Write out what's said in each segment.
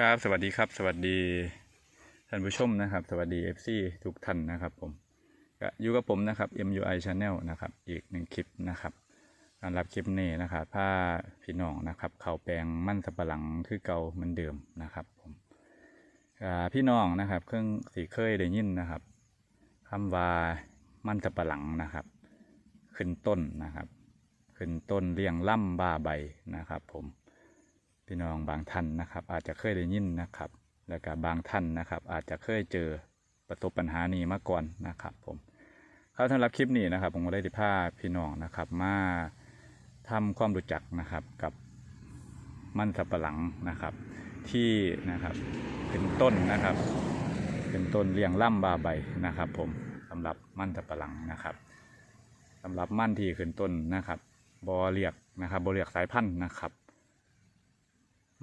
ครับ สวัสดีครับ สวัสดีท่านผู้ชมนะครับ สวัสดี FC ทุกท่านนะครับผมอยู่กับผมนะครับ MUI Channel นะครับ อีกหนึ่งคลิปนะครับการรับคลิปนี้นะครับผ้าพี่น้องนะครับเข่าแปลงมั่นสับปะหลังคือเก่าเหมือนเดิมนะครับผมพี่น้องนะครับ เครื่องสีเคยได้ยินนะครับคำว่ามั่นสับปะหลังนะครับ ขึ้นต้นนะครับ ขึ้นต้นเรียงล่ำบ้าใบนะครับ ผม พี่น้องบางท่านนะครับ อาจจะเคยได้ยินนะครับ แล้วก็บางท่านนะครับ อาจจะเคยเจอประสบปัญหานี้มาก่อนนะครับผมเขาสำหรับคลิปนี้นะครับ ผมก็ได้พาพี่น้องนะครับ มาทำความรู้จักนะครับกับมันสับปะหลังนะครับ ที่นะครับเป็นต้นนะครับ เป็นต้นเลี้ยงล่ำบาใบนะครับ ผมสำหรับมันสับปะหลังนะครับสำหรับมันที่ขึ้นต้นนะครับบอเรียกนะครับบอเรียกสายพันธุ์นะครับ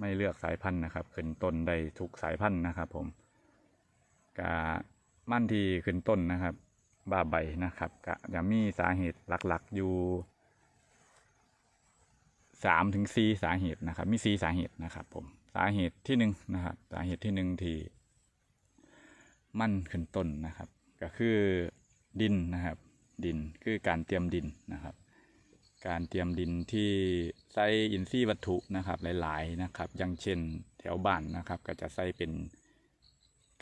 ไม่เลือกสายพันธุ์นะครับ ขึ้นต้นได้ทุกสายพันธุ์นะครับ ผมกะมั่นที่ขึ้นต้นนะครับ บ้าใบนะครับกะจะมีสาเหตุหลักๆอยู่สามถึงสี่สาเหตุนะครับ มีสี่สาเหตุนะครับ ผมสาเหตุที่หนึ่งนะครับ สาเหตุที่หนึ่งที่มั่นขึ้นต้นนะครับ ก็คือดินนะครับ ดินคือการเตรียมดินนะครับ การเตรียมดินที่ใส่อินทรีย์วัตถุนะครับหลาย ๆ นะครับ อย่างเช่นแถวบ้านนะครับ ก็จะใส่เป็น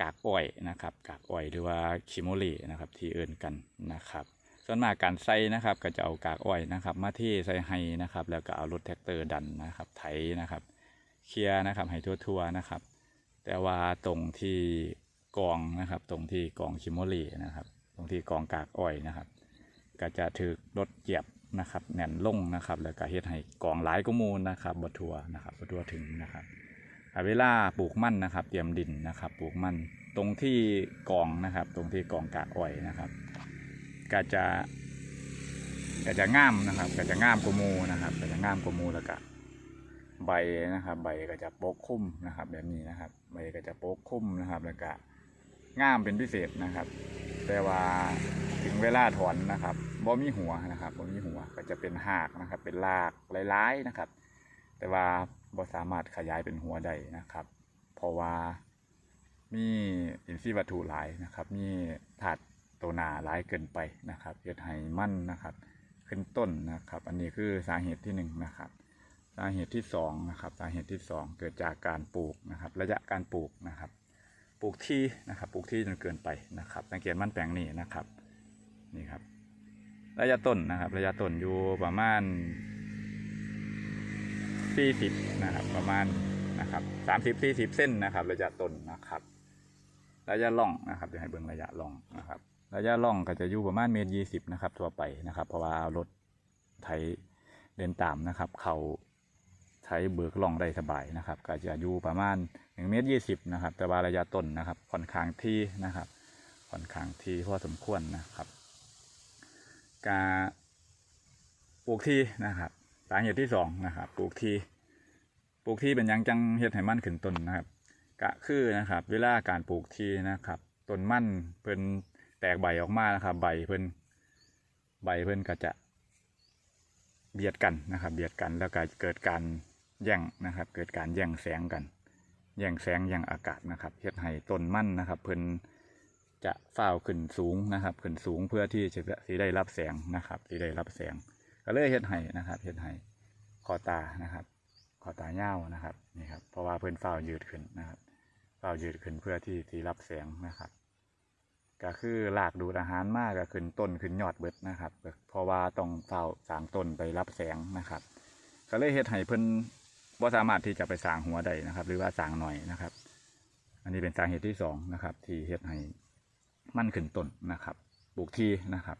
กากอ้อยนะครับ กากอ้อยหรือว่าคิโมเลนะครับที่เอินกันนะครับ ส่วนมากการใส่นะครับ ก็จะเอากากอ้อยนะครับ มาเทใส่ให้นะครับ แล้วก็เอารถแท็กเตอร์ดันนะครับ ไถนะครับ เคลียร์นะครับให้ทั่ว ๆ นะครับ แต่ว่าตรงที่กองนะครับ ตรงที่กองคิโมเลนะครับ ตรงที่กองกากอ้อยนะครับ ก็จะถือรถเหยียบ นะครับแน่นลงนะครับ แล้วก็เฮ็ดให้กองหลายก็มูลนะครับบทัวนะครับบทัวถึงนะครับอ่าเวลาปลูกมันนะครับ เตรียมดินนะครับ ปลูกมันตรงที่กองนะครับ ตรงที่กองกากอ้อยนะครับก็จะก็จะง่ามนะครับก็จะง่ามกมูนะครับก็จะง่ามกมูแล้วก็ใบนะครับ ใบก็จะโปกคลุมนะครับ แบบนี้นะครับ ใบก็จะโปกคลุมนะครับแล้วก็ง่ามเป็นพิเศษนะครับ แต่ว่าถึงเวลาถอนนะครับ บ่มีหัวนะครับบ่มีหัวก็จะเป็นหากนะครับ เป็นรากหลายๆนะครับ แต่ว่าบ่สามารถขยายเป็นหัวได้นะครับ เพราะว่ามีอินทรีย์วัตถุหลายนะครับ มีถาดตัวหนาหลายเกินไปนะครับเฮ็ดให้มั่นนะครับ ขึ้นต้นนะครับ อันนี้คือสาเหตุที่หนึ่งนะครับ สาเหตุที่สองนะครับ สาเหตุที่สองเกิดจากการปลูกนะครับ ระยะการปลูกนะครับ ปลูกที่นะครับ ปลูกที่จนเกินไปนะครับสังเกตมั่นแปลงนี้นะครับ นี่ครับ ระยะต้นนะครับ ระยะต้นอยู่ประมาณสี่สิบนะครับ ประมาณนะครับสามสิบสี่สิบเส้นนะครับ ระยะต้นนะครับ ระยะล่องนะครับเดี๋ยวให้เบิ่งระยะล่องนะครับ ระยะล่องก็จะอยู่ประมาณเมตรยี่สิบนะครับทั่วไปนะครับ เพราะว่าเอารถไถเดินตามนะครับ เขาใช้เบิกล่องได้สบายนะครับ ก็จะอยู่ประมาณหนึ่งเมตรยี่สิบนะครับ แต่ว่าระยะต้นนะครับค่อนข้างที่นะครับค่อนข้างที่พอสมควรนะครับ การปลูกที่นะครับสาเหตุที่สองนะครับปลูกที่ปลูกที่เป็นยังจังเฮ็ดให้มันขึ้นต้นนะครับก็คือนะครับ เวลาการปลูกที่นะครับต้นมันเพิ่นแตกใบออกมานะครับ ใบเพิ่นใบเพิ่นก็จะเบียดกันนะครับ เบียดกันแล้วก็เกิดการแย่งนะครับ เกิดการแย่งแสงกัน แย่งแสงแย่งอากาศนะครับเฮ็ดให้ต้นมันนะครับ เพิ่น จะเฝ้าขึ้นสูงนะครับ ขึ้นสูงเพื่อที่จะสิได้รับแสงนะครับสิได้รับแสง ก็เลยเฮ็ดให้นะครับเฮ็ดให้คอตานะครับคอตาเง่าวนะครับนี่ครับเพราะว่าเพิ่อนเฝ้ายืดขึ้นนะครับเฝ้ายืดขึ้นเพื่อที่ที่รับแสงนะครับก็คือหลากดูดอาหารมากก็ขึ้นต้นขึ้นยอดเบิดนะครับ เพราะว่าต้องเฝ้าสางต้นไปรับแสงนะครับ ก็เลยเฮ็ดให้เพิ่อนบ่สามารถที่จะไปสางหัวได้นะครับ หรือว่าสางหน่อยนะครับ อันนี้เป็นสาเหตุที่สองนะครับ ที่เฮ็ดให้ มั่นขึ้นต้นนะครับปลูกที่นะครับ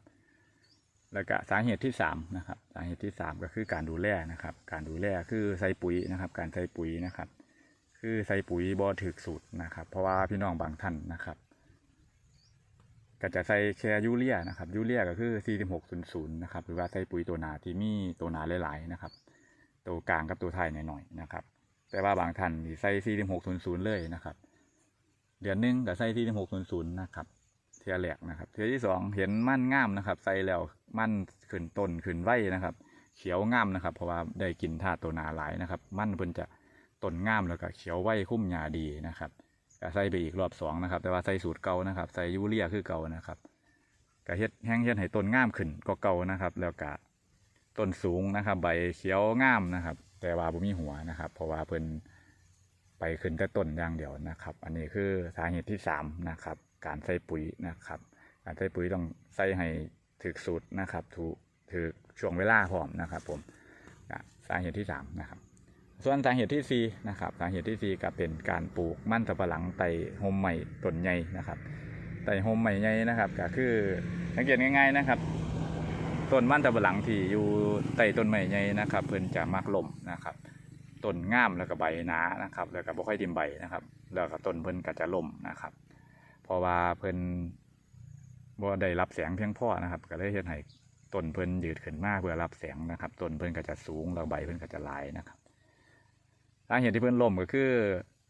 แล้วก็สาเหตุที่สามนะครับสาเหตุที่สามก็คือการดูแลนะครับ การดูแลคือใส่ปุ๋ยนะครับ การใส่ปุ๋ยนะครับ คือใส่ปุ๋ยบ่ถึกสูตรนะครับ เพราะว่าพี่น้องบางท่านนะครับก็จะใส่แค่ยูเรียนะครับยูเรียก็คือ4600นะครับหรือว่าใส่ปุ๋ยตัวหนาที่มีตัวหนาหลายๆนะครับ ตัวกลางกับตัวไทยหน่อยๆนะครับ แต่ว่าบางท่านนี่ใส่4600เลยนะครับ เดือนหนึงก็ใส่4600นะครับ ทียแรกนะครับเทียที่สองเห็นมั่นง่ามนะครับ ใส่แล้วมั่นขึ้นต้นขึ้นไว้นะครับ เขียวง่ามนะครับ เพราะว่าได้กินธาตุตัวหนาหลายนะครับ มั่นเพิ่นจะต้นง่ามแล้วก็เขียวไว้คุ้มหญ้าดีนะครับก็ใส่ไปอีกรอบสองนะครับ แต่ว่าใส่สูตรเก่านะครับ ใส่ยูเรียคือเก่านะครับก็เฮ็ดแห้งเฮ็ดให้ต้นง่ามขึ้นก็เก่านะครับ แล้วก็ต้นสูงนะครับ ใบเขียวง่ามนะครับ แต่ว่าบ่มีหัวนะครับ เพราะว่าเพิ่นไปขึ้นแต่ต้นอย่างเดียวนะครับ อันนี้คือสาเหตุที่สามนะครับ การใส่ปุ๋ยนะครับ การใส่ปุ๋ยต้องใส่ให้ถึกสูตรนะครับ ถูกถือช่วงเวลาพร้อมนะครับ ผมสาเหตุที่สามนะครับ ส่วนสาเหตุที่สี่นะครับ สาเหตุที่สี่ก็เป็นการปลูกมันสะหลังไต่โฮมใหม่ต้นใหญ่นะครับไต่โฮมใหม่ใหญ่นะครับก็คือสังเกตง่ายๆนะครับต้นมันสะหลังที่อยู่ใต้ต้นใหม่ใหญ่นะครับ เพิ่นจะมักล่มนะครับต้นง่ามแล้วก็ใบหนานะครับ แล้วก็บ่ค่อยดิมใบนะครับ แล้วก็ต้นเพิ่นก็จะล่มนะครับ เพราะว่าเพิ่นบ่ได้รับแสงเพียงพอนะครับ ก็เลยเฮ็ดให้ต้นเพิ่นยืดขึ้นมากเพื่อรับแสงนะครับต้นเพิ่นก็จะสูงแล้วใบเพิ่นก็จะลายนะครับสาเหตุที่เพิ่นล่มก็คือ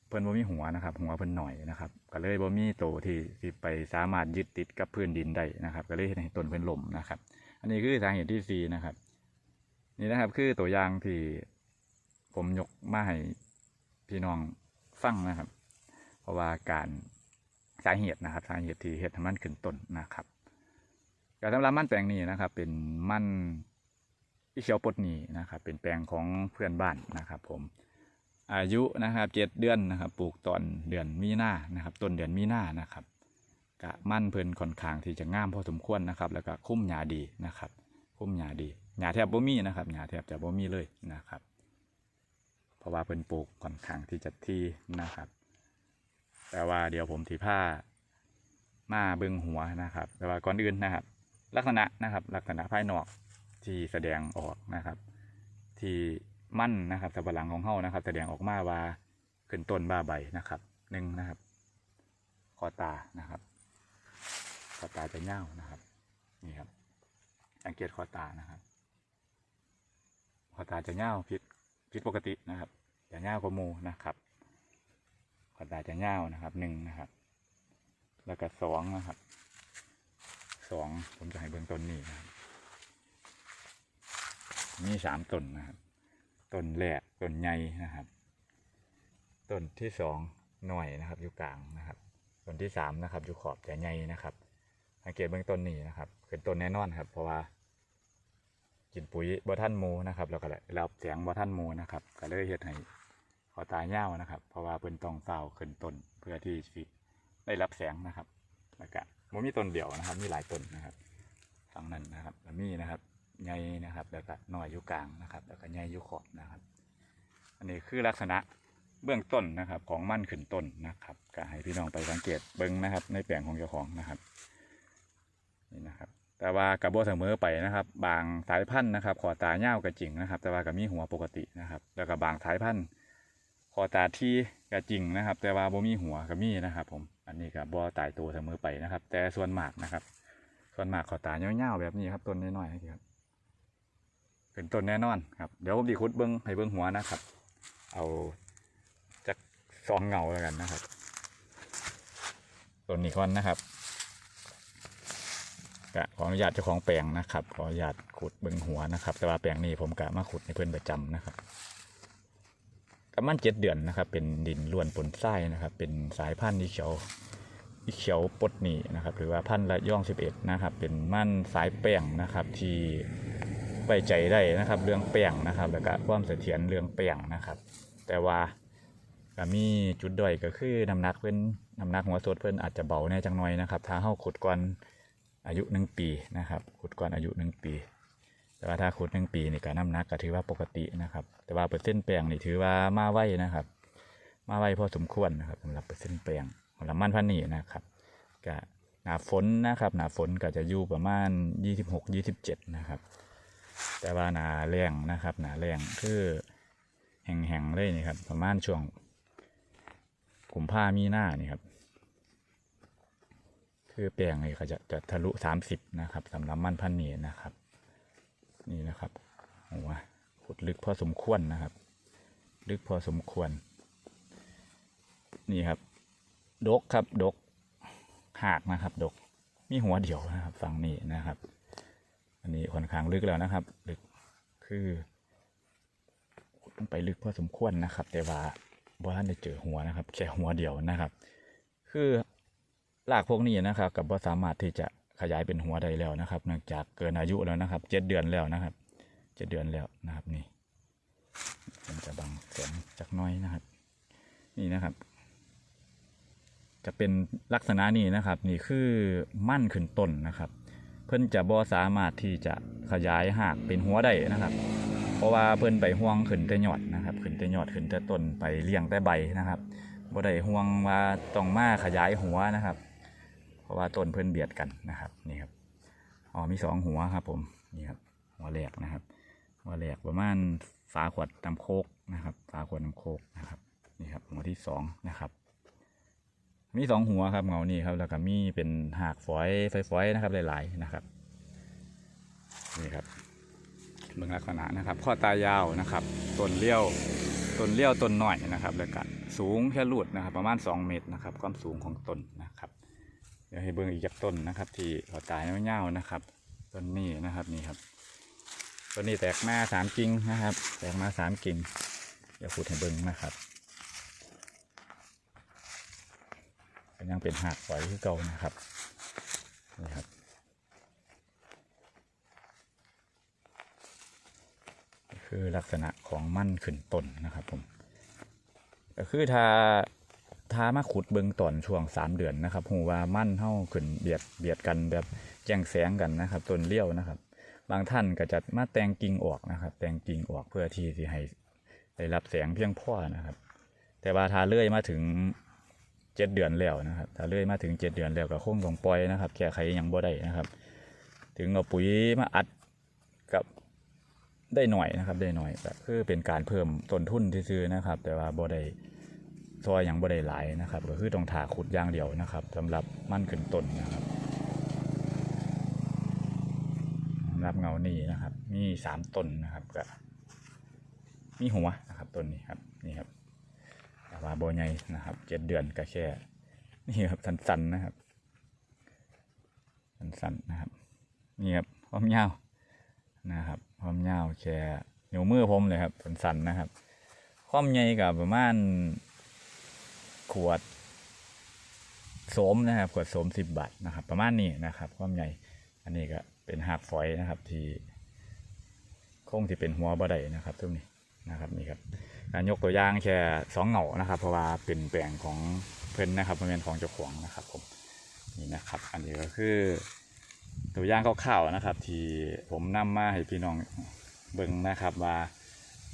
เพิ่นบ่มีหัวนะครับ หัวเพิ่นหน่อยนะครับ ก็เลยบ่มีโตที่ที่ไปสามารถยึดติดกับพื้นดินได้นะครับ ก็เลยเฮ็ดให้ต้นเพิ่นล่มนะครับ อันนี้คือสาเหตุที่สี่นะครับ นี่นะครับคือตัวอย่างที่ผมยกมาให้พี่น้องฟังนะครับ เพราะว่าการ สาเหตุนะครับ สาเหตุที่เฮ็ดให้มันขึ้นต้นนะครับการสำหรับมันแปลงนี้นะครับ เป็นมันอีเขียวปดนีนะครับ เป็นแปลงของเพื่อนบ้านนะครับ ผม อายุนะครับเจ็ดเดือนนะครับ ปลูกตอนเดือนมีนานะครับ ต้นเดือนมีนานะครับกะมั่นเพิ่นค่อนข้างที่จะง่ามพอสมควรนะครับ แล้วก็คุ้มหญ้าดีนะครับ คุ้มหญ้าดีหญ้าแทบบ่มีนะครับหญ้าแทบจะบ่มีเลยนะครับ เพราะว่าเพิ่นปลูกค่อนข้างที่จะที่นะครับ แต่ว่าเดี๋ยวผมถีผ้ามาเบิงหัวนะครับ แต่ว่าก่อนอื่นนะครับ ลักษณะนะครับ ลักษณะภายนอกที่แสดงออกนะครับ ที่มั่นนะครับสับหลังของเฮานะครับ แสดงออกมาว่าขึ้นต้นบ้าใบนะครับหนึ่งนะครับคอตานะครับคอตาจะเง่านะครับนี่ครับสังเกตคอตานะครับคอตาจะเง่าผิดผิดปกตินะครับจะเง่าวกว่ามูนะครับ คอาจะเง่านะครับหนึ่งนะครับ แล้วก็สองนะครับสองผมจะให้เบื้องต้นนี้นะครับมีสามต้นนะครับต้นแรกต้นใหญ่นะครับต้นที่สองหน่อยนะครับอยู่กลางนะครับต้นที่สามนะครับอยู่ขอบจะใหญ่นะครับสังเกตเบื้องต้นนี้นะครับเป็นต้นแน่นอนครับ เพราะว่ากินปุ๋ยบ่ท่านมูนะครับแล้วก็ได้รับแสงบ่ท่านมูนะครับก็เลยเฮ็ดให้ อตายเง่านะครับ เพราะว่าเพิ่นต้องเฝ้าขึ้นต้นเพื่อที่สิได้รับแสงนะครับแล้วก็บ่มีต้นเดียวนะครับ มีหลายต้นนะครับฝั่งนั้นนะครับแล้วมีนะครับใหญ่นะครับ แล้วก็หน้อยอยู่กลางนะครับ แล้วก็ใหญ่อยู่ขอบนะครับ อันนี้คือลักษณะเบื้องต้นนะครับของมันขึ้นต้นนะครับก็ให้พี่น้องไปสังเกตเบิ้งนะครับ ในแปลงของเจ้าของนะครับนี่นะครับ แต่ว่ากับโบเสมอไปนะครับ บางสายพันธุ์นะครับ ขอตาเง่าวก็จริงนะครับ แต่ว่าก็มีหัวปกตินะครับ แล้วก็บางสายพันธุ์ ขอตาที่ก็จริงนะครับ แต่ว่าบ่มีหัวก็มีนะครับ ผม อันนี้ก็บ่ตายตัวเสมอไปนะครับ แต่ส่วนมากนะครับ ส่วนมากขอตาเงาๆแบบนี้ครับต้นน้อยๆนครับเป็นต้นแน่นอนครับเดี๋ยวผมดีคุดเบิ้งให้เบิ้งหัวนะครับ เอาจากสองเงาแล้วกันนะครับต้นนี้ก่อนนะครับก็ขออนุญาตเจ้าของแปลงนะครับ ขออนุญาตขุดเบิ้งหัวนะครับ แต่ว่าแปลงนี้ผมกะมาขุดในเพื่อนประจำนะครับ ประมาณเจ็ดเดือนนะครับ เป็นดินล้วนปนทรายนะครับ เป็นสายพันธุ์ที่เขียวที่เขียวปดหนีนะครับ หรือว่าพันธุ์ละย่องสิบเอ็ดนะครับ เป็นมั่นสายแป้งนะครับ ที่ไว้ใจได้นะครับ เรื่องแป้งนะครับ แล้วก็ความเสถียรเรื่องแป้งนะครับ แต่ว่าก็มีจุดด้อยก็คือน้ำหนักเพิ่นน้ำหนักหัวสดเพิ่นอาจจะเบาแน่จังหน่อยนะครับ ถ้าเฮาขุดก่อนอายุหนึ่งปีนะครับ ขุดก่อนอายุหนึ่งปี แต่ว่าถ้าขุดหนึ่งปีนี่ก็น้ำหนักก็ถือว่าปกตินะครับ แต่ว่าเปอร์เซ็นต์แปลงนี่ถือว่ามาไวนะครับ มาไวพอสมควรนะครับสำหรับเปอร์เซ็นต์แปลงของลำมันพันนี่นะครับก็หนาฝนนะครับหนาฝนก็จะอยู่ประมาณ 26-27 นะครับ แต่ว่าหนาแรงนะครับหนาแรงคือแห้งๆเลยนี่ครับประมาณช่วงกลุ่มภามีหน้านี่ครับคือแปลงนี่เขาจะจะทะลุสามสิบนะครับสำหรับมันพันนีนะครับ นี่นะครับหัวขุดลึกพอสมควรนะครับ ลึกพอสมควร นี่ครับ ดกครับดกหากนะครับ ดก มีหัวเดียวนะครับฝั่งนี้นะครับ อันนี้ค่อนข้างลึกแล้วนะครับ ลึกคือขุดลงไปลึกพอสมควรนะครับ แต่ว่าบ่ทันได้เจอหัวนะครับแค่หัวเดียวนะครับ คือรากพวกนี้นะครับ กับบ่สามารถที่จะ ขยายเป็นหัวได้แล้วนะครับเนื่องจากเกินอายุแล้วนะครับเจ็ดเดือนแล้วนะครับเจ็ดเดือนแล้วนะครับนี่มันจะบังแสงจักน้อยนะครับ นี่นะครับ จะเป็นลักษณะนี้นะครับ นี่คือมั่นขึ้นต้นนะครับ เพิ่นจะบ่สามารถที่จะขยายหากเป็นหัวได้นะครับ เพราะว่าเพิ่นไปห่วงขึ้นแต่ยอดนะครับ ขึ้นแต่ยอดขึ้นแต่ต้นไปเลี้ยงแต่ใบนะครับบ่ได้ห่วงว่าต้องมาขยายหัวนะครับ ราะว่าต้นเพิ่นเบียดกันนะครับนี่ครับอ๋อมีสองหัวครับผมนี่ครับหัวแหลกนะครับ หัวแหลกประมาณฝาขวดน้ำโคกนะครับ ฝาขวดน้ำโคกนะครับนี่ครับหัวที่สองนะครับมีสองหัวครับเงานี่ครับแล้วก็มีเป็นหากฝอยฝอยนะครับหลายๆนะครับนี่ครับเบื้องลักษณะนะครับ ข้อตายาวนะครับต้นเลี้ยวต้นเลี้ยวต้นหน่อยนะครับ แล้วก็สูงแค่ลูดนะครับ ประมาณ 2 เมตรนะครับ ความสูงของต้นนะครับ เดี๋ยวให้เบิ่งอีกจากต้นนะครับ ที่ขอตายเงาๆนะครับต้นนี้นะครับนี่ครับต้นนี้แตกมาสามกิ่งนะครับ แตกมาสามกิ่งเดี๋ยวพูดให้เบิ่งนะครับก็ยังเป็นหากฝอยที่เก่านะครับนี่ครับคือลักษณะของมั่นขึ้นต้นนะครับผมก็คือถ้า ถ้ามาขุดเบิงตอนช่วงสามเดือนนะครับหูว่ามั่นเท่าขึ้นเบียดเบียดกันแบบแจ้งแสงกันนะครับต้นเลี้ยวนะครับ บางท่านก็จะมาแตงกิ่งออกนะครับ แตงกิ่งออกเพื่อที่จะให้ได้รับแสงเพียงพอนะครับ แต่ว่าถ้าเลื่อยมาถึงเจ็ดเดือนแล้วนะครับ ถ้าเลื่อยมาถึงเจ็ดเดือนแล้วก็คงต้องปล่อยนะครับแก้ไขยังบ่ได้นะครับ ถึงเอาปุ๋ยมาอัดกับได้หน่อยนะครับได้หน่อยก็คือเป็นการเพิ่มต้นทุนที่ซื้อนะครับ แต่ว่าบ่ได้ ซอยหยังบ่ได้หลายนะครับ ก็คือต้องถาขุดอย่างเดียวนะครับสำหรับมั่นขึ้นต้นนะครับสำหรับเงานี่นะครับ มีสามต้นนะครับก็มีหัวนะครับต้นนี้ครับนี่ครับแต่ว่าโบใหญ่นะครับเจ็ดเดือนก็แค่นี่ครับสันๆนะครับสันๆนะครับนี่ครับความยาวนะครับความยาวแค่นิ้วมือผมเลยครับสันๆนะครับความใหญ่กับประมาณ ขวดโสมนะครับ ขวดโสมสิบบาทนะครับ ประมาณนี้นะครับ ความใหญ่ อันนี้ก็เป็นหากฝอยนะครับ ที่คงที่เป็นหัวบ่ได้นะครับตรงนี้นะครับนี่ครับการยกตัวอย่างแค่สองเหงานะครับ เพราะว่าเป็นแปลงของเพิ่นนะครับเป็นของเจ้าของนะครับผมนี่นะครับ อันนี้ก็คือตัวอย่างคร่าวๆนะครับ ที่ผมนำมาให้พี่น้องเบิ่งนะครับว่า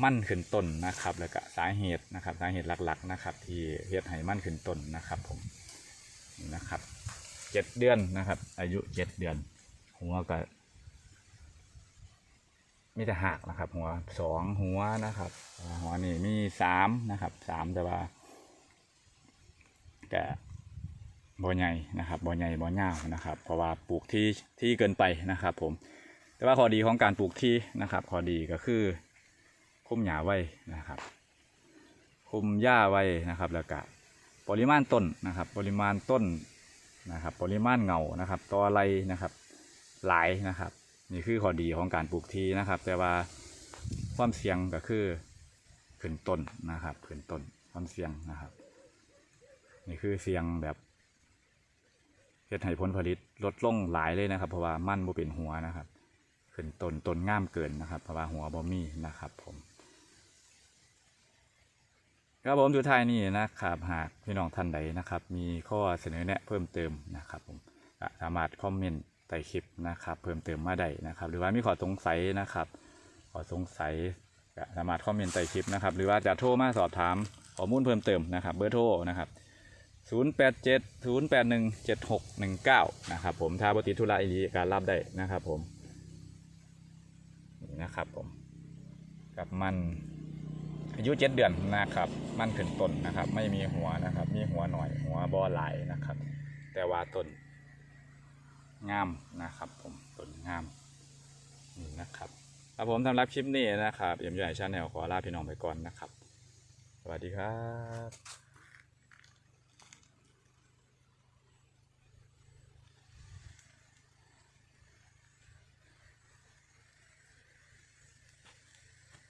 มั่นขึ้นต้นนะครับ แล้วก็สาเหตุนะครับสาเหตุหลักๆนะครับ ที่เฮ็ดให้มั่นขึ้นต้นนะครับ ผมนี่นะครับเจ็ดเดือนนะครับ อายุเจ็ดเดือนหัวก็มีแต่หักนะครับ หัวสองหัวนะครับ หัวนี่มีสามนะครับสามแต่ว่าแกบ่ใหญ่นะครับบ่ใหญ่บ่ยาวนะครับ เพราะว่าปลูกที่ที่เกินไปนะครับ ผม แต่ว่าข้อดีของการปลูกที่นะครับข้อดีก็คือ คุ้มหญ้าไว้นะครับ คุมหญ้าไว้นะครับ แล้วก็ปริมาณต้นนะครับ ปริมาณต้นนะครับ ปริมาณเงานะครับต่ออะไรนะครับ หลายนะครับ นี่คือข้อดีของการปลูกทีนะครับ แต่ว่าความเสี่ยงก็คือขึ้นต้นนะครับขึ้นต้นความเสี่ยงนะครับ นี่คือเสี่ยงแบบเฮ็ดให้ผลผลิตลดลงหลายเลยนะครับ เพราะว่ามันบ่เป็นหัวนะครับ ขึ้นต้นต้นง่ามเกินนะครับ เพราะว่าหัวบ่มีนะครับผม ครับผมสุดท้ายนี่นะครับหากพี่น้องท่านใดนะครับ มีข้อเสนอแนะเพิ่มเติมนะครับผมสามารถคอมเมนต์ใต้คลิปนะครับ เพิ่มเติมมาได้นะครับ หรือว่ามีข้อสงสัยนะครับข้อสงสัยสามารถคอมเมนต์ใต้คลิปนะครับ หรือว่าจะโทรมาสอบถามข้อมูลเพิ่มเติมนะครับ เบอร์โทรนะครับ 087 081 7619 นะครับผมถ้าบติดธุระอีดีการรับได้นะครับผมนี่นะครับผมกับมัน อายุเจ็ดเดือนนะครับ มันขึ้นต้นนะครับ ไม่มีหัวนะครับ มีหัวหน่อย หัวบอไหลนะครับ แต่ว่าต้นงามนะครับ ผมต้นงามนี่นะครับครับผมสำหรับคลิปนี้นะครับเอ็มใหญ่ชาแนลขอลาพี่น้องไปก่อนนะครับ สวัสดีครับ